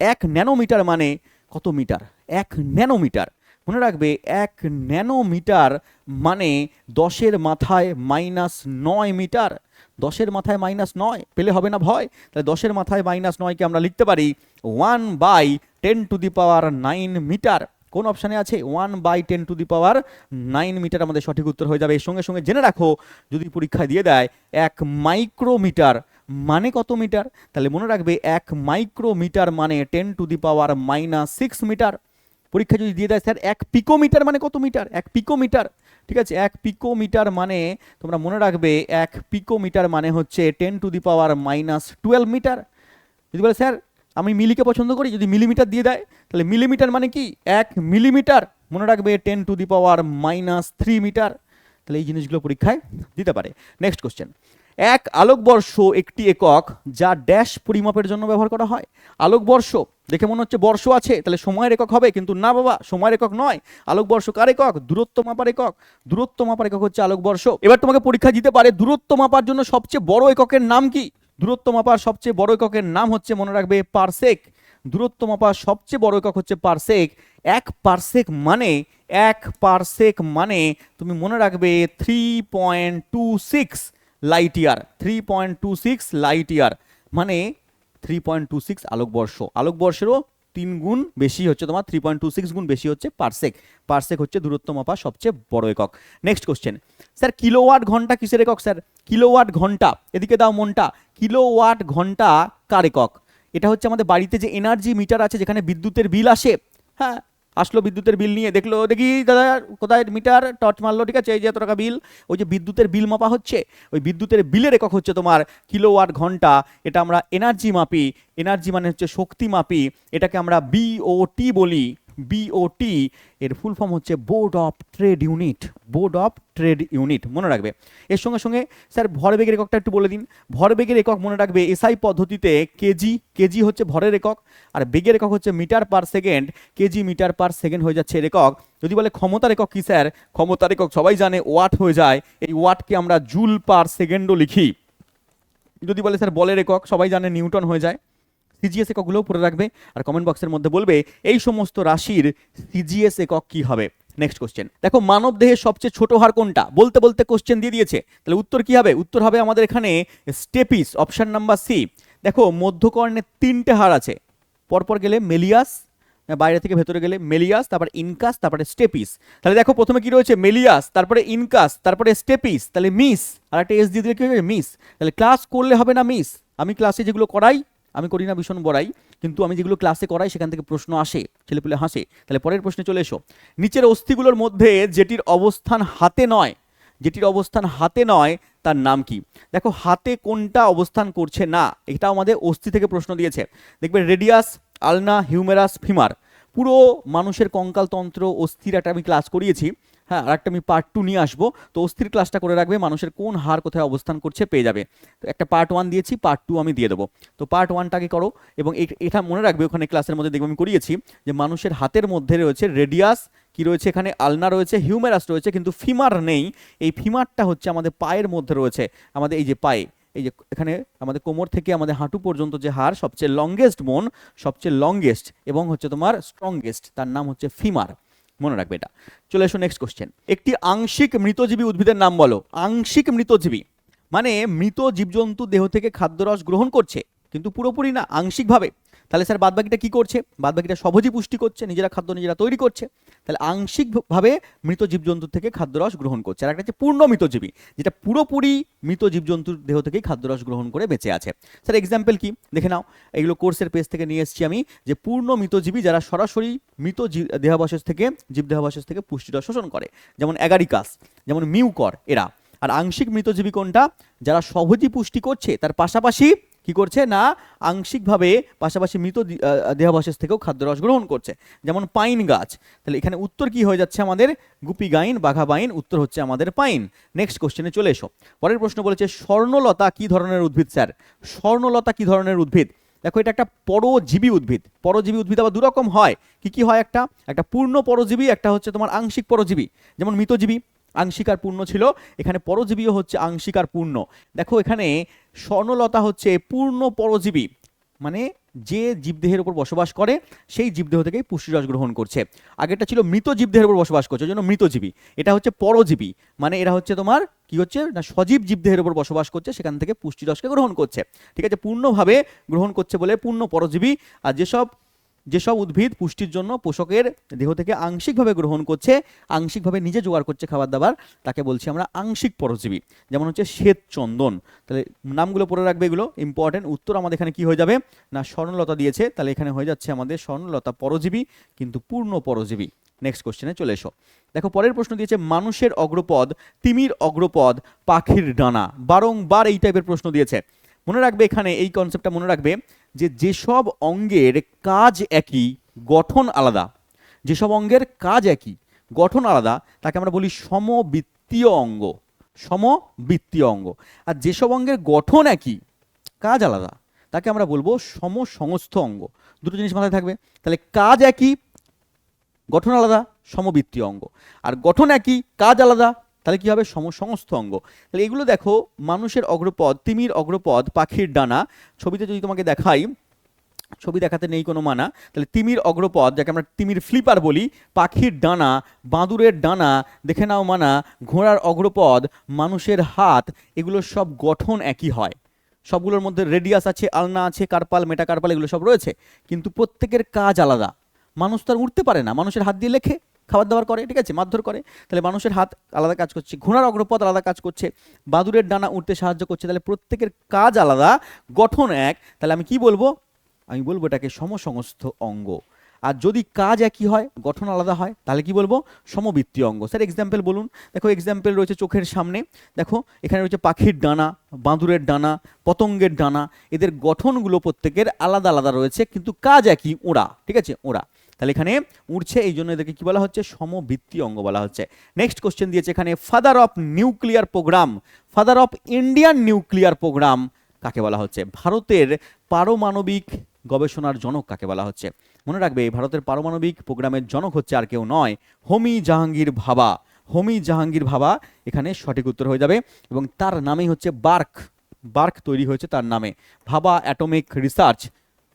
এক ন্যানোমিটার মানে কত মিটার? এক ন্যানোমিটার। মনে রাখবে, এক ন্যানোমিটার মানে দশের মাথায় মাইনাস নয় মিটার। দশের মাথায় মাইনাস নয়, পেলে হবে না ভয়। তাহলে দশের মাথায় মাইনাস নয়কে আমরা লিখতে পারি one by ten to the power nine metre. কোন অপশানে আছে? One by ten to the power nine metre আমাদের সঠিক উত্তর হয়ে যাবে। এর সঙ্গে সঙ্গে জেনে রাখো, যদি পরীক্ষা দিয়ে দেয়, এক মাইক্রোমিটার মানে কত মিটার তাহলে মনে রাখবে, এক মাইক্রোমিটার মানে ten to the power minus six metre পরীক্ষা যদি দিয়ে দেয়, স্যার, এক পিকোমিটার মানে কত মিটার এক পিকোমিটার ঠিক আছে? এক পিকোমিটার মানে তোমরা মনে রাখবে, এক পিকোমিটার মানে হচ্ছে ten to the power minus twelve metre যদি বলে, স্যার আমি মিলিকে পছন্দ করি, যদি মিলিমিটার দিয়ে দেয়, তাহলে মিলিমিটার মানে কি? এক মিলিমিটার। মনে রাখবে ten to the power minus three metre তাহলে এই জিনিসগুলো পরীক্ষায় দিতে পারে। নেক্সট কোশ্চেন এক আলোকবর্ষ একটি একক যা ড্যাশ পরিমাপের জন্য ব্যবহার করা হয়। আলোকবর্ষ, দেখে মনে হচ্ছে বর্ষ আছে, তাহলে সময়ের একক হবে, কিন্তু না বাবা, সময়ের একক নয়। আলোকবর্ষ কার একক? দূরত্ব মাপার একক। দূরত্ব মাপার একক হচ্ছে আলোকবর্ষ। এবার তোমাকে পরীক্ষা দিতে পারে, দূরত্ব মাপার জন্য সবচেয়ে বড় এককের নাম কি? দূরত্ব মাপার সবচেয়ে বড় এককের নাম হচ্ছে, মনে রাখবে, পারসেক। দূরত্ব মাপার সবচেয়ে বড় একক হচ্ছে পারসেক। এক পারসেক মানে এক পারসেক মানে তুমি মনে রাখবে three point two six light year three point two six light year মানে থ্রি পয়েন্ট টু সিক্স আলোকবর্ষ। আলোকবর্ষেরও তিন গুণ বেশি হচ্ছে তোমার থ্রি পয়েন্ট টু সিক্স গুণ বেশি হচ্ছে পারসেক। পারসেক হচ্ছে দূরত্ব মাপা সবচেয়ে বড় একক। নেক্সট কোশ্চেন স্যার কিলোওয়াট ঘণ্টা কিসের একক, স্যার? কিলোওয়াট ঘণ্টা। এদিকে দাও মনটা। কিলোওয়াট ঘণ্টা কার একক? এটা হচ্ছে আমাদের বাড়িতে যে এনার্জি মিটার আছে, যেখানে বিদ্যুতের বিল আসে হ্যাঁ আসলো বিদ্যুতের বিল নিয়ে, দেখল, দেখি দাদা, কোথায় মিটার, টর্চ মারলো, ঠিক আছে, এই যে এত টাকা বিল। ওই যে বিদ্যুতের বিল মাপা হচ্ছে, ওই বিদ্যুতের বিলের একক হচ্ছে তোমার কিলোওয়াট ঘণ্টা, এটা আমরা এনার্জি মাপি এনার্জি মানে হচ্ছে শক্তি মাপি, এটাকে আমরা বিওটি বলি। বিওটি এর ফুল ফর্ম হচ্ছে board of trade unit board of trade unit মনে রাখবে। এর সঙ্গে সঙ্গে, স্যার ভরবেগের এককটা একটু বলে দিন। ভরবেগের একক মনে রাখবে এসআই পদ্ধতিতে কেজি কেজি হচ্ছে ভরের একক, আর বেগের একক হচ্ছে metre per second KG metre per second হয়ে যাচ্ছে একক। যদি বলে ক্ষমতার একক কি, স্যার? ক্ষমতার একক সবাই জানে ওয়াট হয়ে যায়, এই ওয়াটকে আমরা জুল পার সেকেন্ডও লিখি। যদি বলে, স্যার, বলের একক সবাই জানে নিউটন হয়ে যায়। সিজিএস এককগুলোও পড়ে রাখবে আর কমেন্ট বক্সের মধ্যে বলবে, এই সমস্ত রাশির সিজিএস একক কি হবে? নেক্সট কোশ্চেন দেখো, মানব দেহের সবচেয়ে ছোট হার কোনটা? বলতে বলতে কোশ্চেন দিয়ে দিয়েছে। তাহলে উত্তর কি হবে? উত্তর হবে আমাদের এখানে স্টেপিস অপশন নাম্বার সি দেখো, মধ্যকর্ণে তিনটে হার আছে। পরপর গেলে মেলিয়াস, বাইরে থেকে ভেতরে গেলে মেলিয়াস, তারপরে ইনকাস, তারপরে স্টেপিস। তাহলে দেখো, প্রথমে কি রয়েছে? মেলিয়াস, তারপরে ইনকাস, তারপরে স্টেপিস, তাহলে মিস। আর একটা এস দিয়ে দিলে কি হবে মিস। তাহলে ক্লাস করলে হবে না মিস আমি ক্লাসে যেগুলো করাই আমি করি না ভীষণ বড়াই, কিন্তু আমি যেগুলো ক্লাসে করাই সেখান থেকে প্রশ্ন আসে, ছেলেপুলে হাসে। তাহলে পরের প্রশ্নে চলে এসো। নিচের অস্থিগুলোর মধ্যে যেটির অবস্থান হাতে নয়, যেটির অবস্থান হাতে নয়, তার নাম কি? দেখো, হাতে কোনটা অবস্থান করছে না এটা আমাদের অস্থি থেকে প্রশ্ন দিয়েছে। দেখবে রেডিয়াস আলনা হিউমেরাস ফিমার পুরো মানুষের কঙ্কালতন্ত্র অস্থির একটা আমি ক্লাস করিয়েছি। হ্যাঁ আর একটা আমি পার্ট টু নিয়ে আসব। তো অস্থির ক্লাসটা করে রাখবে, মানুষের কোন হার কোথায় অবস্থান করছে পেয়ে যাবে। তো একটা পার্ট ওয়ান দিয়েছি পার্ট টু আমি দিয়ে দেবো। তো পার্ট ওয়ানটাকে করো এবং এটা মনে রাখবে ওখানে ক্লাসের মধ্যে দেখবে আমি করিয়েছি যে মানুষের হাতের মধ্যে রয়েছে রেডিয়াস কি রয়েছে এখানে আলনা রয়েছে হিউমেরাস রয়েছে, কিন্তু ফিমার নেই। এই ফিমারটা হচ্ছে আমাদের পায়ের মধ্যে রয়েছে, আমাদের এই যে পায়ে। এই যে এখানে আমাদের কোমর থেকে আমাদের হাঁটু পর্যন্ত যে হাড়, সবচেয়ে লংগেস্ট বোন সবচেয়ে লংগেস্ট এবং হচ্ছে তোমার স্ট্রংগেস্ট তার নাম হচ্ছে ফিমার মনে রাখবে এটা। চলে এসো নেক্সট কোশ্চেন একটি আংশিক মৃতজীবী উদ্ভিদের নাম বলো। আংশিক মৃতজীবী মানে মৃত জীবজন্তু দেহ থেকে খাদ্যরস গ্রহণ করছে, কিন্তু পুরোপুরি না, আংশিকভাবে। তাহলে স্যার বাদবাকিটা কি করছে? বাদবাকিটা সহজই পুষ্টি করছে, নিজেরা খাদ্য নিজেরা তৈরি করছে। তাহলে আংশিকভাবে মৃত জীবজন্তুর থেকে খাদ্যরস গ্রহণ করছে। আর একটা হচ্ছে পূর্ণ মৃতজীবী, যেটা পুরোপুরি মৃত জীবজন্তুর দেহ থেকেই খাদ্যরস গ্রহণ করে বেঁচে আছে। স্যার এক্সাম্পল কি? দেখে নাও এগুলো কোর্সের পেজ থেকে নিয়ে এসেছি আমি, যে পূর্ণ মৃতজীবী যারা সরাসরি মৃত দেহাবশেষ থেকে, জীব দেহাবশেষ থেকে পুষ্টিরস শোষণ করে, যেমন অ্যাগারিকাস যেমন মিউকর এরা। আর আংশিক মৃতজীবী কোনটা? যারা সহজই পুষ্টি করছে, তার পাশাপাশি কি করছে? না, আংশিকভাবে পাশাপাশি মৃত দেহাবশেষ থেকেও খাদ্যরস গ্রহণ করছে। যেমন পাইন গাছ। তাহলে এখানে উত্তর কি হয়ে যাচ্ছে আমাদের? গুপি গাইন বাঘা বাইন উত্তর হচ্ছে আমাদের পাইন। নেক্সট কোশ্চেনে চলে এসো। পরের প্রশ্ন বলেছে, স্বর্ণলতা কি ধরনের উদ্ভিদ, স্যার? স্বর্ণলতা কি ধরনের উদ্ভিদ? দেখো, এটা একটা পরজীবী উদ্ভিদ। পরজীবী উদ্ভিদ আবার দুরকম হয়। কি কি হয় একটা? একটা পূর্ণ পরজীবী, একটা হচ্ছে তোমার আংশিক পরজীবী। যেমন মৃতজীবী। আংশিক আর পূর্ণ ছিল। এখানে পরজীবীও হচ্ছে আংশিকার পূর্ণ দেখো এখানে স্বর্ণলতা হচ্ছে পূর্ণ পরজীবী। মানে যে জীবদেহের উপর বসবাস করে, সেই জীবদেহ থেকেই পুষ্টিরস গ্রহণ করছে। আগেরটা ছিল মৃত জীবদেহের উপর বসবাস করছে জন্য মৃতজীবী। এটা হচ্ছে পরজীবী। মানে এরা হচ্ছে তোমার কি হচ্ছে? না, সজীব জীবদেহের উপর বসবাস করছে, সেখান থেকে পুষ্টিরসকে গ্রহণ করছে। ঠিক আছে, পূর্ণভাবে গ্রহণ করছে বলে পূর্ণ পরজীবী। আর যেসব যেসব উদ্ভিদ পুষ্টির জন্য পোষকের দেহ থেকে আংশিকভাবে গ্রহণ করছে, আংশিকভাবে নিজে জোগাড় করছে খাবার দাবার, তাকে বলছি আমরা আংশিক পরজীবী। যেমন হচ্ছে শ্বেত চন্দন। তাহলে নামগুলো পড়ে রাখবে এগুলো ইম্পর্টেন্ট উত্তর আমাদের এখানে কি হয়ে যাবে? না, স্বর্ণলতা দিয়েছে, তাহলে এখানে হয়ে যাচ্ছে আমাদের স্বর্ণলতা পরজীবী, কিন্তু পূর্ণ পরজীবী। নেক্সট কোশ্চেনে চলে এসো। দেখো, পরের প্রশ্ন দিয়েছে, মানুষের অগ্রপদ, তিমির অগ্রপদ, পাখির ডানা। বারংবার এই টাইপের প্রশ্ন দিয়েছে। মনে রাখবে এখানে এই কনসেপ্টটা মনে রাখবে যে যেসব অঙ্গের কাজ একই, গঠন আলাদা। যেসব অঙ্গের কাজ একই, গঠন আলাদা, তাকে আমরা বলি সমবৃত্তীয় অঙ্গ। সমবৃত্তীয় অঙ্গ। আর যেসব অঙ্গের গঠন একই, কাজ আলাদা, তাকে আমরা বলব সমসংস্থ অঙ্গ। দুটো জিনিস মাথায় থাকবে। তাহলে কাজ একই, গঠন আলাদা, সমবৃত্তীয় অঙ্গ। আর গঠন একই, কাজ আলাদা তাহলে কি হবে? সমসংস্থ অঙ্গ। তাহলে এগুলো দেখো, মানুষের অগ্রপদ তিমির অগ্রপদ পাখির ডানা। ছবিতে যদি তোমাকে দেখাই, ছবি দেখাতে নেই কোনো মানা। তাহলে তিমির অগ্রপদ যাকে আমরা তিমির ফ্লিপার বলি, পাখির ডানা, বাঁদুরের ডানা, দেখে নাও মানা, ঘোড়ার অগ্রপদ মানুষের হাত, এগুলো সব গঠন একই হয়। সবগুলোর মধ্যে রেডিয়াস আছে, আলনা আছে, কার্পাল মেটাকার্পাল এগুলো সব রয়েছে। কিন্তু প্রত্যেকের কাজ আলাদা। মানুষ তো আর উঠতে পারে না, মানুষের হাত দিয়ে লেখে। খাবার দাবার করে, ঠিক আছে? মারধর করে। তাহলে মানুষের হাত আলাদা কাজ করছে, ঘোড়ার অগ্রপথ আলাদা কাজ করছে বাদুরের ডানা উঠতে সাহায্য করছে, তাহলে প্রত্যেকের কাজ আলাদা, গঠন এক। তাহলে আমি কি বলব? আমি বলব এটাকে সমসংস্থ অঙ্গ। আর যদি কাজ একই হয়, গঠন আলাদা হয়, তাহলে কি বলব? সমবৃত্তীয় অঙ্গ। স্যার এক্সাম্পল বলুন। দেখো এক্সাম্পল রয়েছে চোখের সামনে। দেখো, এখানে রয়েছে পাখির ডানা, বাঁদুরের ডানা, পতঙ্গের ডানা। এদের গঠনগুলো প্রত্যেকের আলাদা আলাদা রয়েছে, কিন্তু কাজ একই ওরা ঠিক আছে? ওরা তাহলে এখানে উড়ছে, এই জন্য এদেরকে কি বলা হচ্ছে? সমবৃত্তি অঙ্গ বলা হচ্ছে। নেক্সট কোশ্চেন দিয়েছে এখানে father of nuclear programme father of Indian nuclear programme কাকে বলা হচ্ছে? ভারতের পারমাণবিক গবেষণার জনক কাকে বলা হচ্ছে? মনে রাখবে, ভারতের পারমাণবিক প্রোগ্রামের জনক হচ্ছে আর কেউ নয়, হোমি জাহাঙ্গীর ভাবা। হোমি জাহাঙ্গীর ভাবা এখানে সঠিক উত্তর হয়ে যাবে এবং তার নামেই হচ্ছে বার্ক। বার্ক তৈরি হয়েছে তার নামে। ভাবা অ্যাটমিক রিসার্চ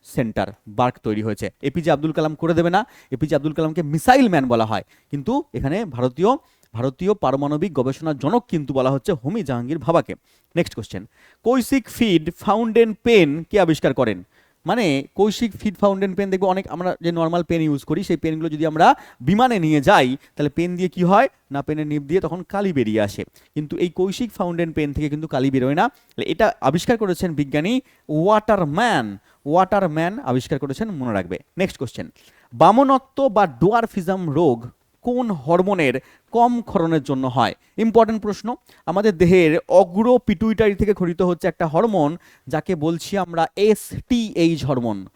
সেন্টার, বার্ক তৈরি হয়েছে। এপিজে আব্দুল কালাম করে দেবে না। এপিজে আব্দুল কালামকে মিসাইল ম্যান বলা হয়। কিন্তু এখানে ভারতীয় ভারতীয় পারমাণবিক গবেষণার জনক কিন্তু বলা হচ্ছে হোমি জাহাঙ্গীর ভাবাকে। নেক্সট কোশ্চেন কৈশিক ফিড ফাউন্টেন পেন কে আবিষ্কার করেন? মানে কৌশিক ফিড ফাউন্টেন পেন দেখব, অনেক আমরা যে নর্মাল পেন ইউজ করি, সেই পেনগুলো যদি আমরা বিমানে নিয়ে যাই, তাহলে পেন দিয়ে কি হয়? না পেনের নিপ দিয়ে তখন কালি বেরিয়ে আসে। কিন্তু এই কৌশিক ফাউন্টেন পেন থেকে কিন্তু কালি বেরোয় না। এটা আবিষ্কার করেছেন বিজ্ঞানী ওয়াটারম্যান ওয়াটারম্যান আবিষ্কার করেছেন, মনে রাখবে। নেক্সট কোশ্চেন বামনত্ব বা ডোয়ারফিজম রোগ কোন হরমোনের কম ক্ষরণের জন্য হয়? ইম্পর্টেন্ট প্রশ্ন। আমাদের দেহের অগ্র পিটুইটারি থেকে খরিত হচ্ছে একটা হরমোন, যাকে বলছি আমরা S TH hormone.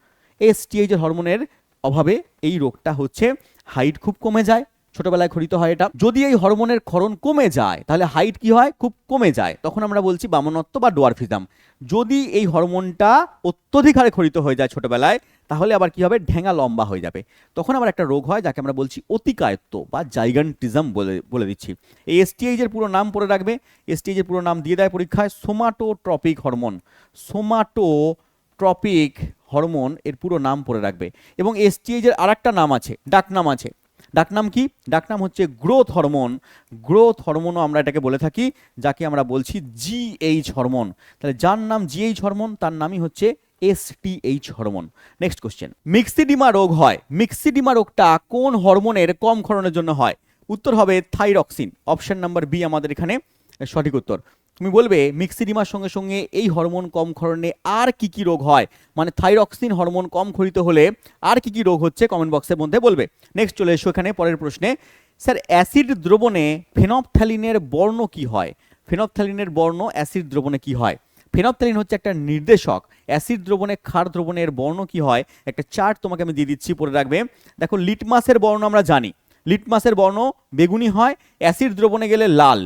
S TH হরমোনের অভাবে এই রোগটা হচ্ছে হাইট খুব কমে যায় ছোটবেলায় খরিত হয় এটা। যদি এই হরমোনের ক্ষরণ কমে যায়, তাহলে হাইট কি হয়? খুব কমে যায়। তখন আমরা বলছি বামনত্ব বা ডোয়ারফিজম। যদি এই হরমোনটা অত্যধিক হারে খরিত হয়ে যায় ছোটবেলায়, তাহলে আবার কি হবে? ঢেঙা লম্বা হয়ে যাবে। তখন আবার একটা রোগ হয়, যাকে আমরা বলছি অতিকায়ত্ব বা জাইগান্টিজম বলে বলে দিচ্ছি। এই এসটিএইচ এর পুরো নাম পড়ে রাখবে। এসটিএইচ এর পুরো নাম দিয়ে দেয় পরীক্ষায় somatotropic hormone. Somatotropic hormone এর পুরো নাম পড়ে রাখবে। এবং এসটিএইচ এর আরেকটা নাম আছে, ডাকনাম আছে। ডাকনাম কি? ডাকনাম হচ্ছে গ্রোথ হরমোন। গ্রোথ হরমোনও আমরা এটাকে বলে থাকি, যাকে আমরা বলছি জিএইচ হরমোন। তাহলে যার নাম জিএইচ হরমোন, তার নামই হচ্ছে STH hormone. Next question myxoedema রোগ হয়। মিক্সিডিমা রোগটা কোন হরমোনের কম ক্ষরণের জন্য হয়? উত্তর হবে থাইরক্সিন। অপশন নাম্বার বি আমাদের এখানে সঠিক উত্তর। তুমি বলবে মিক্সিডিমার সঙ্গে সঙ্গে এই হরমোন কম ক্ষরণে আর কি কি রোগ হয়? মানে থাইরক্সিন হরমোন কম ক্ষরিত হলে আর কি কি রোগ হচ্ছে কমেন্ট বক্সের মধ্যে বলবে। নেক্সট চলে এসো এখানে পরের প্রশ্নে। স্যার অ্যাসিড দ্রবণে ফেনপথ্যালিনের বর্ণ কি হয়? ফেনপথ্যালিনের বর্ণ অ্যাসিড দ্রবণে কি হয়? ফেনপথ্যালিন হচ্ছে একটা নির্দেশক। অ্যাসিড দ্রবণে ক্ষার দ্রবণের বর্ণ কি হয়? একটা চার্ট তোমাকে আমি দিয়ে দিচ্ছি পরে রাখবে। দেখো, লিটমাসের বর্ণ আমরা জানি। লিটমাসের বর্ণ বেগুনি হয় অ্যাসিড দ্রবণে গেলে লাল।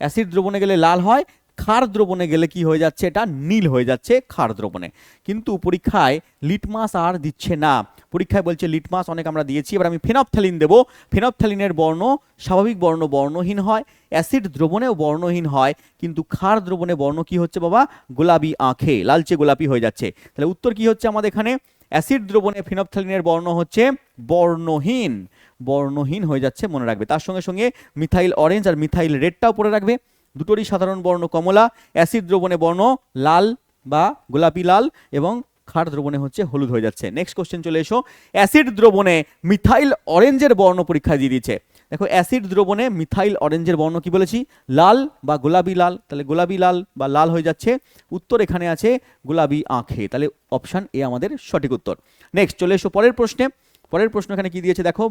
অ্যাসিড দ্রবণে গেলে লাল হয়, ক্ষার দ্রবণে গেলে কি হয়ে যাচ্ছে? এটা নীল হয়ে যাচ্ছে ক্ষার দ্রবণে। কিন্তু পরীক্ষায় লিটমাস আর দিচ্ছে না। পরীক্ষায় বলছে লিটমাস অনেক আমরা দিয়েছি, এবার আমি ফেনপথ্যালিন দেবো। ফেনপথ্যালিনের বর্ণ স্বাভাবিক বর্ণ বর্ণহীন হয়, অ্যাসিড দ্রবণেও বর্ণহীন হয়, কিন্তু ক্ষার দ্রবণে বর্ণ কি হচ্ছে বাবা? গোলাপি আঁখে, লালচে গোলাপি হয়ে যাচ্ছে। তাহলে উত্তর কি হচ্ছে আমাদের এখানে? অ্যাসিড দ্রবণে ফিনপথ্যালিনের বর্ণ হচ্ছে বর্ণহীন। বর্ণহীন হয়ে যাচ্ছে, মনে রাখবে। তার সঙ্গে সঙ্গে মিথাইল অরেঞ্জ আর মিথাইল রেডটাও পড়ে রাখবে। দুটোরই সাধারণ বর্ণ কমলা। অ্যাসিড দ্রবণে বর্ণ লাল বা গোলাপি লাল এবং ক্ষার দ্রবণে হচ্ছে হলুদ হয়ে যাচ্ছে। নেক্সট কোশ্চেন চলে এসো। অ্যাসিড দ্রবণে মিথাইল অরেঞ্জের বর্ণ পরীক্ষা দিয়ে দিচ্ছে দেখো অ্যাসিড দ্রবণে মিথাইল অরেঞ্জের বর্ণ কি বলেছি? লাল বা গোলাপি লাল। তাহলে গোলাপি লাল বা লাল হয়ে যাচ্ছে। উত্তর এখানে আছে গোলাপি আঁখে। তাহলে অপশান এ আমাদের সঠিক উত্তর। নেক্সট চলে এসো পরের প্রশ্নে। পরের প্রশ্ন এখানে কি দিয়েছে? দেখো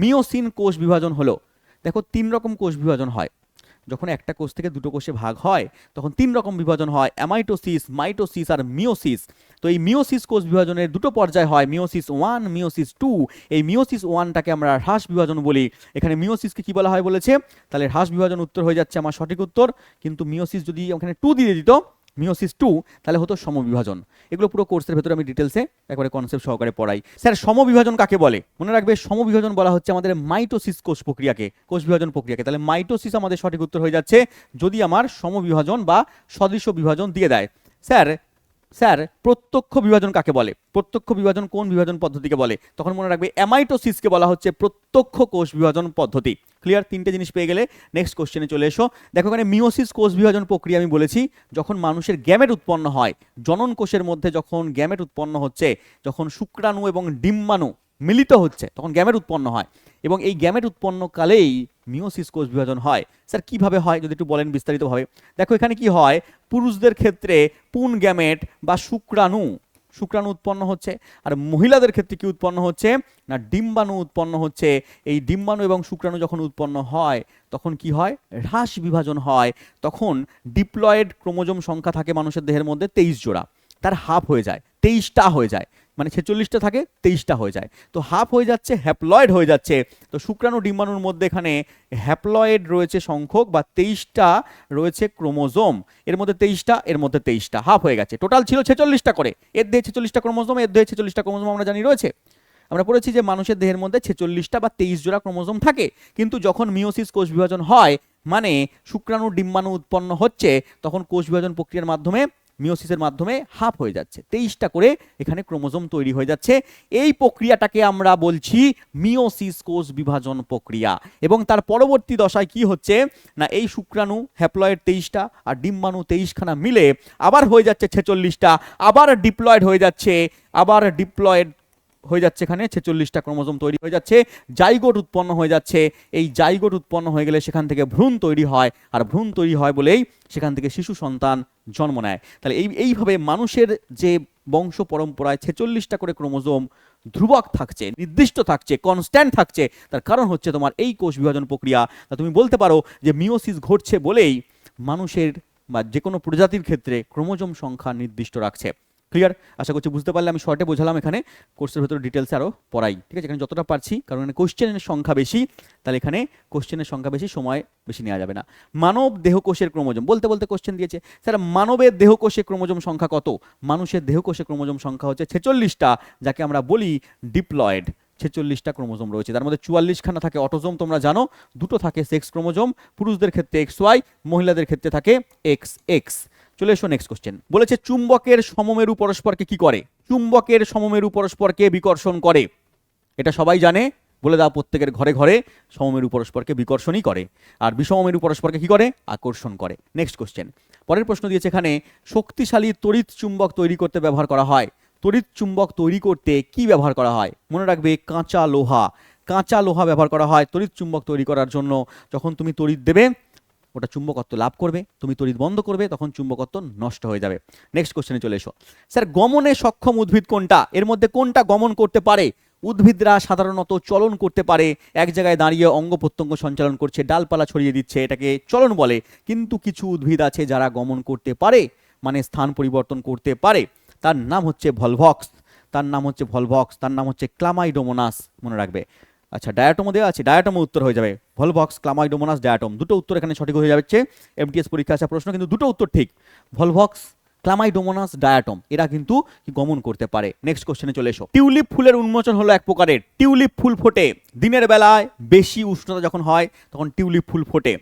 মিওসিন কোষ বিভাজন হলো। দেখো, তিন রকম কোষ বিভাজন হয়। যখন একটা কোষ থেকে দুটো কোষে ভাগ হয়, তখন তিন রকম বিভাজন হয়, অ্যামাইটোসিস, মাইটোসিস আর মিওসিস তো এই মিওসিস কোষ বিভাজনের দুটো পর্যায় হয় মিওসিস ওয়ান মিওসিস টু। এই মিওসিস ওয়ানটাকে আমরা হ্রাস বিভাজন বলি। এখানে মিওসিসকে কি বলা হয় বলেছে? তাহলে হ্রাস বিভাজন উত্তর হয়ে যাচ্ছে আমার সঠিক উত্তর। কিন্তু মিওসিস যদি ওখানে টু দিয়ে দিত মিওসিস টু, তাহলে হতো সমবিভাজন। এগুলো পুরো কোর্সের ভেতরে আমি ডিটেলসে একবারে কনসেপ্ট সহকারে পড়াই। স্যার, সমবিভাজন কাকে বলে? মনে রাখবে, সমবিভাজন বলা হচ্ছে আমাদের মাইটোসিস কোষ প্রক্রিয়াকে কোষ বিভাজন প্রক্রিয়াকে। তাহলে মাইটোসিস আমাদের সঠিক উত্তর হয়ে যাচ্ছে, যদি আমার সমবিভাজন বা সদৃশ্য বিভাজন দিয়ে দেয়। স্যার স্যার, প্রত্যক্ষ বিভাজন কাকে বলে? প্রত্যক্ষ বিভাজন কোন বিভাজন পদ্ধতিকে বলে? তখন মনে রাখবে অ্যামাইটোসিসকে বলা হচ্ছে প্রত্যক্ষ কোষ বিভাজন পদ্ধতি। ক্লিয়ার তিনটে জিনিস পেয়ে গেলে নেক্সট কোশ্চেনে চলে এসো। দেখো এখানে মিওসিস কোষ বিভাজন প্রক্রিয়া আমি বলেছি, যখন মানুষের গ্যামেট উৎপন্ন হয়, জনন কোষের মধ্যে যখন গ্যামেট উৎপন্ন হচ্ছে, যখন শুক্রাণু এবং ডিম্বাণু মিলিত হচ্ছে, তখন গ্যামেট উৎপন্ন হয়। এবং এই গ্যামেট উৎপন্নকালেই মিওসিস কোষ বিভাজন হয়। স্যার, কীভাবে হয়? যদি একটু বলেন বিস্তারিতভাবে। দেখো, এখানে কি হয়? পুরুষদের ক্ষেত্রে পুন গ্যামেট বা শুক্রাণু শুক্রাণু উৎপন্ন হচ্ছে। আর মহিলাদের ক্ষেত্রে কি উৎপন্ন হচ্ছে? না, ডিম্বাণু উৎপন্ন হচ্ছে। এই ডিম্বাণু এবং শুক্রাণু যখন উৎপন্ন হয়, তখন কি হয়? হ্রাস বিভাজন হয়। তখন ডিপ্লয়েড ক্রোমোজোম সংখ্যা থাকে মানুষের দেহের মধ্যে তেইশ জোড়া। তার হাফ হয়ে যায়, তেইশটা হয়ে যায়। মানে ছেচল্লিশটা থাকে, তেইশটা হয়ে যায়। তো হাফ হয়ে যাচ্ছে হ্যাপ্লয়েড হয়ে যাচ্ছে। তো শুক্রাণু ডিম্বাণুর মধ্যে এখানে হ্যাপ্লয়েড রয়েছে সংখ্যক বা তেইশটা রয়েছে ক্রোমোজোম। এর মধ্যে তেইশটা, এর মধ্যে তেইশটা। হাফ হয়ে গেছে। টোটাল ছিল ছেচল্লিশটা করে। এর দেহে ছেচল্লিশটা ক্রোমোজোম, এর দেহে ছেচল্লিশটা ক্রোমোজোম আমরা জানি রয়েছে। আমরা পড়েছি যে মানুষের দেহের মধ্যে ছেচল্লিশটা বা তেইশ জোড়া ক্রোমোজোম থাকে। কিন্তু যখন মিওসিস কোষ বিভাজন হয় মানে শুক্রাণু ডিম্বাণু উৎপন্ন হচ্ছে, তখন কোষ বিভাজন প্রক্রিয়ার মাধ্যমে মিওসিসের মাধ্যমে হাফ হয়ে যাচ্ছে। তেইশটা করে এখানে ক্রোমোজোম তৈরি হয়ে যাচ্ছে। এই প্রক্রিয়াটাকে আমরা বলছি মিওসিস কোষ বিভাজন প্রক্রিয়া। এবং তার পরবর্তী দশায় কি হচ্ছে? না, এই শুক্রাণু হ্যাপ্লয়েড তেইশটা আর ডিম্বাণু তেইশখানা মিলে আবার হয়ে যাচ্ছে ছেচল্লিশটা, আবার ডিপ্লয়েড হয়ে যাচ্ছে, আবার ডিপ্লয়েড হয়ে যাচ্ছে এখানে, ছেচল্লিশটা ক্রোমোজোম তৈরি হয়ে যাচ্ছে, জাইগোট উৎপন্ন হয়ে যাচ্ছে। এই জাইগোট উৎপন্ন হয়ে গেলে সেখান থেকে ভ্রূণ তৈরি হয়, আর ভ্রূণ তৈরি হয় বলেই সেখান থেকে শিশু সন্তান জন্ম নেয়। তাহলে এই, এইভাবে মানুষের যে বংশ পরম্পরায় ছেচল্লিশটা করে ক্রোমোজোম ধ্রুবক থাকছে, নির্দিষ্ট থাকছে কনস্ট্যান্ট থাকছে, তার কারণ হচ্ছে তোমার এই কোষ বিভাজন প্রক্রিয়া। তা তুমি বলতে পারো যে মিওসিস ঘটছে বলেই মানুষের বা যে কোনো প্রজাতির ক্ষেত্রে ক্রোমোজোম সংখ্যা নির্দিষ্ট রাখছে। ক্লিয়ার আশা করছি বুঝতে পারলে, আমি শর্টে বোঝালাম এখানে। কোর্সের ভেতরে ডিটেলসে আরও পড়াই। ঠিক আছে? এখানে যতটা পারছি, কারণ এখানে কোশ্চেনের সংখ্যা বেশি, তাহলে এখানে কোশ্চেনের সংখ্যা বেশি, সময় বেশি নেওয়া যাবে না। মানব দেহকোষের ক্রোমোজোম, বলতে বলতে কোশ্চেন দিয়েছে। স্যার, মানবের দেহকোষে ক্রোমোজোম সংখ্যা কত? মানুষের দেহকোষে ক্রোমোজোম সংখ্যা হচ্ছে ছেচল্লিশটা, যাকে আমরা বলি ডিপ্লয়েড ছেচল্লিশটা ক্রোমোজোম রয়েছে। তার মধ্যে চুয়াল্লিশখানা থাকে অটোজোম তোমরা জানো। দুটো থাকে সেক্স ক্রোমোজোম, পুরুষদের ক্ষেত্রে এক্স ওয়াই মহিলাদের ক্ষেত্রে থাকে এক্স এক্স চলে এসো নেক্সট কোশ্চেন বলেছে, চুম্বকের সমমেরু পরস্পরকে কি করে? চুম্বকের সমমেরু পরস্পরকে বিকর্ষণ করে। এটা সবাই জানে, বলে দাও প্রত্যেকের ঘরে ঘরে সমমেরু পরস্পরকে বিকর্ষণই করে। আর বিষমমেরু পরস্পরকে কি করে? আকর্ষণ করে। নেক্সট কোশ্চেন পরের প্রশ্ন দিয়েছে এখানে, শক্তিশালী তড়িৎ চুম্বক তৈরি করতে ব্যবহার করা হয়। তড়িৎ চুম্বক তৈরি করতে কি ব্যবহার করা হয়? মনে রাখবে, কাঁচা লোহা। কাঁচা লোহা ব্যবহার করা হয় তড়িৎ চুম্বক তৈরি করার জন্য। যখন তুমি তড়িৎ দেবে ওটা চুম্বকত্ব লাভ করবে, তুমি তড়িৎ বন্ধ করবে, তখন চুম্বকত্ব নষ্ট হয়ে যাবে। নেক্সট কোশ্চেনে চলে এসো। স্যার গমনে সক্ষম উদ্ভিদ কোনটা? এর মধ্যে কোনটা গমন করতে পারে? উদ্ভিদরা সাধারণত চলন করতে পারে, এক জায়গায় দাঁড়িয়ে অঙ্গ প্রত্যঙ্গ সঞ্চালন করছে, ডালপালা ছড়িয়ে দিচ্ছে, এটাকে চলন বলে। কিন্তু কিছু উদ্ভিদ আছে যারা গমন করতে পারে মানে স্থান পরিবর্তন করতে পারে। তার নাম হচ্ছে ভলভক্স। তার নাম হচ্ছে ভলভক্স, তার নাম হচ্ছে ক্লামাইডোমোনাস, মনে রাখবে। আচ্ছা ডায়াটমও দেওয়া আছে ডায়াটমও উত্তর হয়ে যাবে। ভলভক্স ক্লামাইডোমোনাস ডায়াটম দুটো উত্তর এখানে সঠিক হয়ে যাচ্ছে। এমটিএস পরীক্ষা আসা প্রশ্ন কিন্তু দুটো উত্তর ঠিক। ভলভক্স ক্লামাইডোমোনাস ডায়াটম এরা কিন্তু গমন করতে পারে। নেক্সট কোশ্চেনে চলে এসো। টিউলিপ ফুলের উন্মোচন হলো এক প্রকারের। টিউলিপ ফুল ফোটে। দিনের বেলায় বেশি উষ্ণতা যখন হয় তখন টিউলিপ ফুল ফোটে।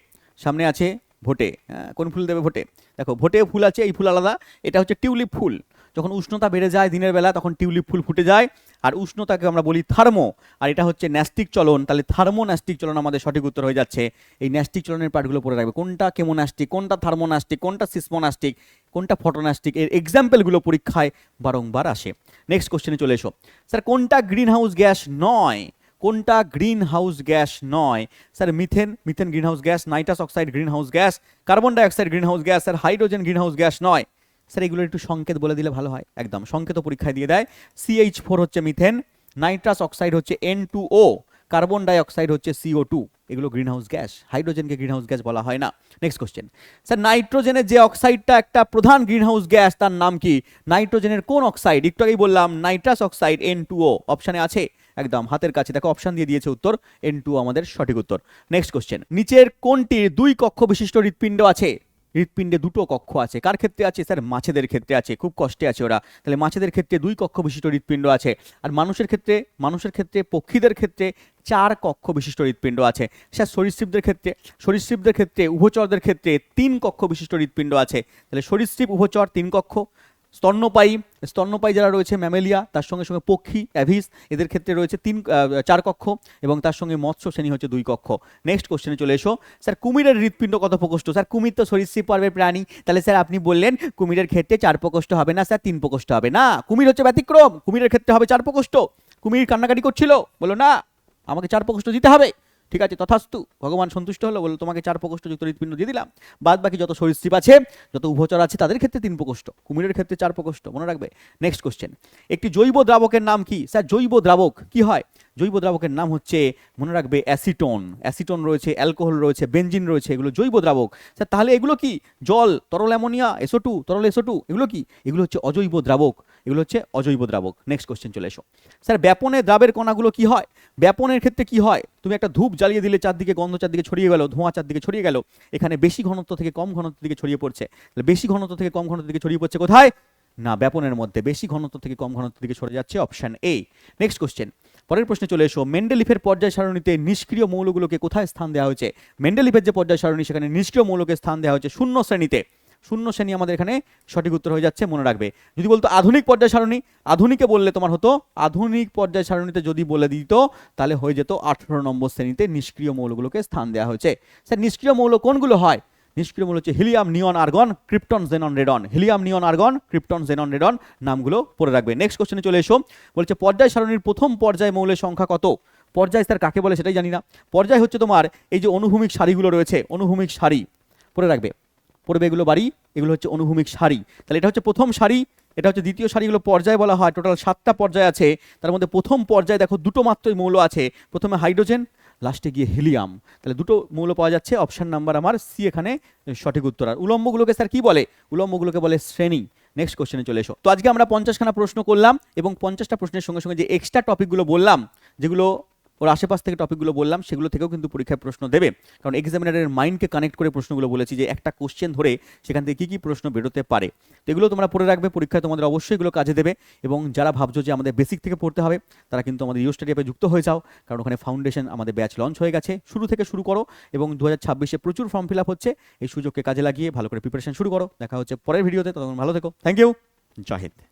সামনে আছে ভোটে। হ্যাঁ, কোন ফুল দেবে ভোটে? দেখো ভোটে ফুল আছে এই ফুল আলাদা। এটা হচ্ছে টিউলিপ ফুল। যখন উষ্ণতা বেড়ে যায় দিনের বেলা তখন টিউলিপ ফুল ফুটে যায়। আর উষ্ণতাকে আমরা বলি থার্মো, আর এটা হচ্ছে ন্যাস্টিক চলন। তাহলে থার্মো ন্যাস্টিক চলন আমাদের সঠিক উত্তর হয়ে যাচ্ছে। এই ন্যাস্টিক চলনের পার্টগুলো পড়ে রাখবে। কোনটা কেমোন্যাস্টিক, কোনটা থার্মোনাস্টিক কোনটা সিসমোনাস্টিক কোনটা ফটোনাস্টিক এর এক্সাম্পলগুলো পরীক্ষায় বারংবার আসে। নেক্সট কোশ্চেনে চলে এসো। স্যার, কোনটা গ্রিন হাউস গ্যাস নয়? কোনটা গ্রিন হাউস গ্যাস নয়? Sir methane methane greenhouse gas nitrous oxide greenhouse gas carbon dioxide greenhouse gas sir hydrogen greenhouse gas নয়। স্যার এগুলোর একটু সংকেত বলে দিলে ভালো হয়। একদম, সংকেত পরীক্ষায় দিয়ে দেয়। সিএইচ ফোর হচ্ছে মিথেন নাইট্রাস অক্সাইড হচ্ছে N two O carbon dioxide হচ্ছে সিও টু এগুলো গ্রিন হাউস গ্যাস হাইড্রোজেনকে গ্রিন হাউস গ্যাস বলা হয় না। নেক্সট কোশ্চেন স্যার নাইট্রোজেনের যে অক্সাইডটা একটা প্রধান গ্রিন হাউস গ্যাস তার নাম কি? নাইট্রোজেনের কোন অক্সাইড একটু আগেই বললাম nitrous oxide N two O অপশানে আছে? একদম, হাতের কাছে। দেখো অপশান দিয়ে দিয়েছে উত্তর এন টু আমাদের সঠিক উত্তর। নেক্সট কোশ্চেন নিচের কোনটির দুই কক্ষ বিশিষ্ট হৃৎপিণ্ড আছে? হৃৎপিণ্ডে দুটো কক্ষ আছে। কার ক্ষেত্রে আছে? স্যার, মাছেদের ক্ষেত্রে আছে। খুব কষ্টে আছে ওরা। তাহলে মাছেদের ক্ষেত্রে দুই কক্ষ বিশিষ্ট হৃৎপিণ্ড আছে। আর মানুষের ক্ষেত্রে মানুষের ক্ষেত্রে, পক্ষীদের ক্ষেত্রে চার কক্ষ বিশিষ্ট হৃৎপিণ্ড আছে। স্যার, সরীসৃপদের ক্ষেত্রে সরীসৃপদের ক্ষেত্রে, উভচরদের ক্ষেত্রে তিন কক্ষ বিশিষ্ট হৃৎপিণ্ড আছে। তাহলে সরীসৃপ, উভচর, তিন কক্ষ। স্তন্যপায়ী স্তন্যপায়ী যারা রয়েছে, ম্যামেলিয়া, তার সঙ্গে সঙ্গে পক্ষী, অ্যাভিস, এদের ক্ষেত্রে রয়েছে তিন চার কক্ষ এবং তার সঙ্গে মৎস্য শ্রেণি হচ্ছে দুই কক্ষ। নেক্সট কোশ্চেনে চলে এসো। স্যার, কুমিরের হৃৎপিণ্ড কত প্রকোষ্ঠ স্যার, কুমির তো সরীসৃপ পর্বের প্রাণী। তাহলে স্যার, আপনি বললেন কুমিরের ক্ষেত্রে চার প্রকোষ্ঠ হবে না, স্যার, তিন প্রকোষ্ঠ হবে। না, কুমির হচ্ছে ব্যতিক্রম। কুমিরের ক্ষেত্রে হবে চার প্রকোষ্ঠ। কুমির কান্নাকাটি করছিল। বলো না, আমাকে চার প্রকোষ্ঠ দিতে হবে। ঠিক আছে, তথাস্তু ভগবান সন্তুষ্ট হলো, বলল, তোমাকে চার প্রকোষ্ঠ যুক্ত হৃৎপিণ্ড দিয়ে দিলাম। বাদ বাকি যত সরীসৃপ আছে, যত উভচর আছে, তাদের ক্ষেত্রে তিন প্রকোষ্ঠ। কুমিরের ক্ষেত্রে চার প্রকোষ্ঠ। মনে রাখবে? নেক্সট কোশ্চেন একটি জৈব দ্রাবকের নাম কি? স্যার, জৈব দ্রাবক কি হয়? জৈব দ্রাবকের নাম হচ্ছে, মনে রাখবে, অ্যাসিটোন। অ্যাসিটোন রয়েছে, অ্যালকোহল রয়েছে, বেনজিন রয়েছে, এগুলো জৈব দ্রাবক। স্যার, তাহলে এগুলো কি? জল, তরল অ্যামোনিয়া এসো টু তরল এসো টু এগুলো কি? এগুলো হচ্ছে অজৈব দ্রাবক। এগুলো হচ্ছে অজৈব দ্রাবক। নেক্সট কোশ্চেন চলে এসো। স্যার, ব্যাপনে দ্রাবের কণাগুলো কি হয়? ব্যাপনের ক্ষেত্রে কি হয়? তুমি একটা ধূপ জ্বালিয়ে দিলে চারদিকে গন্ধ চারদিকে ছড়িয়ে গেল, ধোঁয়া চারদিকে ছড়িয়ে গেল, এখানে বেশি ঘনত্ব থেকে কম ঘনত্বের দিকে ছড়িয়ে পড়ছে। তাহলে বেশি ঘনত্ব থেকে কম ঘনত্বের দিকে ছড়িয়ে পড়ছে কোথায়? না, ব্যাপনের মধ্যে বেশি ঘনত্ব থেকে কম ঘনত্ব দিকে সরে যাচ্ছে অপশন এ নেক্সট কোশ্চেন পরের প্রশ্নে চলে এসো। মেন্ডেলিফের পর্যায় সারণীতে নিষ্ক্রিয় মৌলগুলোকে কোথায় স্থান দেওয়া হয়েছে? মেন্ডেলিফের যে পর্যায় সারণী, সেখানে নিষ্ক্রিয় মৌলকে স্থান দেওয়া হয়েছে শূন্য শ্রেণীতে। শূন্য শ্রেণি আমাদের এখানে সঠিক উত্তর হয়ে যাচ্ছে, মনে রাখবে। যদি বলতো আধুনিক পর্যায় সারণী, আধুনিকে বললে তোমার হতো, আধুনিক পর্যায় সারণীতে যদি বলে দিত, তাহলে হয়ে যেত আঠারো নম্বর শ্রেণীতে নিষ্ক্রিয় মৌলগুলোকে স্থান দেওয়া হয়েছে। স্যার, নিষ্ক্রিয় মৌল কোনগুলো হয়? নিষ্ক্রিয় মৌল হচ্ছে helium neon argon, krypton xenon radon. Helium neon argon, krypton xenon radon নামগুলো পড়ে রাখবে। নেক্সট কোশ্চেনে চলে এসো। বলছে, পর্যায় সারণীর প্রথম পর্যায় মৌলের সংখ্যা কত? পর্যায় স্যার কাকে বলে সেটাই জানি না। পর্যায় হচ্ছে তোমার এই যে অনুভূমিক সারিগুলো রয়েছে, অনুভূমিক সারি, পড়ে রাখবে। পড়বে এগুলো বাড়ি, এগুলো হচ্ছে অনুভূমিক সারি। তাহলে এটা হচ্ছে প্রথম সারি, এটা হচ্ছে দ্বিতীয় সারিগুলো পর্যায় বলা হয়। টোটাল সাতটা পর্যায় আছে, তার মধ্যে প্রথম পর্যায়ে দেখো দুটো মাত্রই মৌল আছে। প্রথমে হাইড্রোজেন লাস্টে গিয়ে হিলিয়াম তাহলে দুটো মৌল পাওয়া যাচ্ছে। অপশান নাম্বার আমার সি এখানে সঠিক উত্তর। আর উলম্বগুলোকে স্যার কি বলে? উলম্বগুলোকে বলে শ্রেণি। নেক্সট কোশ্চেনে চলে এসো। তো আজকে আমরা পঞ্চাশখানা প্রশ্ন করলাম এবং পঞ্চাশটা প্রশ্নের সঙ্গে সঙ্গে যে এক্সট্রা টপিকগুলো বললাম, যেগুলো ওর আশেপাশ থেকে টপিকগুলো বললাম, সেগুলো থেকেও কিন্তু পরীক্ষায় প্রশ্ন দেবে। কারণ এক্সামিনারের মাইন্ডকে কানেক্ট করে প্রশ্নগুলো বলেছি যে একটা কোশ্চেন ধরে সেখান থেকে কী কী প্রশ্ন বেরোতে পারে। তো এগুলো তোমরা পড়ে রাখবে, পরীক্ষায় তোমাদের অবশ্যই এগুলো কাজে দেবে এবং যারা ভাবছ যে আমাদের বেসিক থেকে পড়তে হবে, তারা কিন্তু আমাদের ইউ স্টাডি অ্যাপে যুক্ত হয়ে যাও। কারণ ওখানে ফাউন্ডেশন আমাদের ব্যাচ লঞ্চ হয়ে গেছে। শুরু থেকে শুরু করো এবং দু হাজার ছাব্বিশে প্রচুর ফর্ম ফিল আপ হচ্ছে। এই সুযোগকে কাজে লাগিয়ে ভালো করে প্রিপারেশন শুরু করো। দেখা হচ্ছে পরের ভিডিওতে তখন ভালো থেকো। থ্যাংক ইউ জয় হিন্দ।